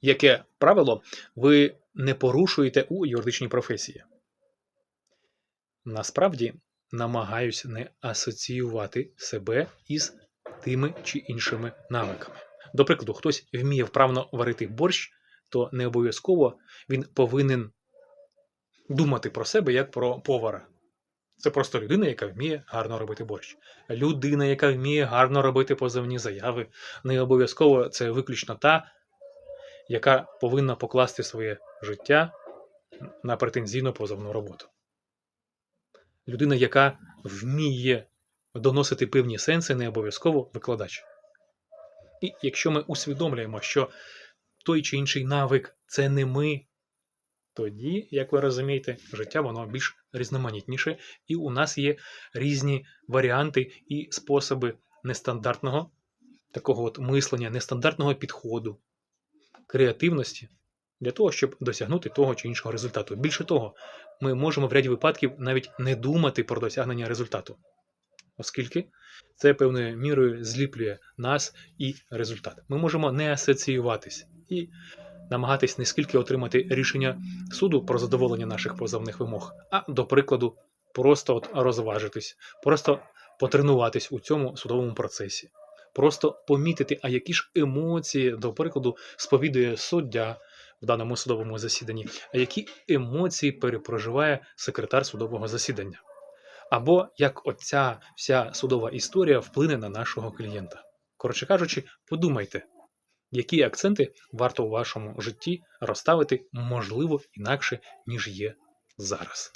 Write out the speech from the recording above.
яке правило ви не порушуєте у юридичній професії? Насправді намагаюсь не асоціювати себе із тими чи іншими навиками. До прикладу, хтось вміє вправно варити борщ, то не обов'язково він повинен думати про себе як про повара. Це просто людина, яка вміє гарно робити борщ. Людина, яка вміє гарно робити позовні заяви. Не обов'язково це виключно та, яка повинна покласти своє життя на претензійну позовну роботу. Людина, яка вміє доносити певні сенси, не обов'язково викладач. І якщо ми усвідомлюємо, що той чи інший навик це не ми, тоді, як ви розумієте, життя воно більш різноманітніше, і у нас є різні варіанти і способи нестандартного такого от мислення, нестандартного підходу, креативності для того, щоб досягнути того чи іншого результату. Більше того, ми можемо в ряді випадків навіть не думати про досягнення результату, оскільки це певною мірою зліплює нас і результат. Ми можемо не асоціюватись і намагатись не скільки отримати рішення суду про задоволення наших позовних вимог, а до прикладу, просто от розважитись, просто потренуватись у цьому судовому процесі, просто помітити, а які ж емоції, до прикладу, сповідує суддя в даному судовому засіданні, а які емоції перепроживає секретар судового засідання. Або як оця вся судова історія вплине на нашого клієнта. Коротше кажучи, подумайте, які акценти варто у вашому житті розставити, можливо, інакше, ніж є зараз.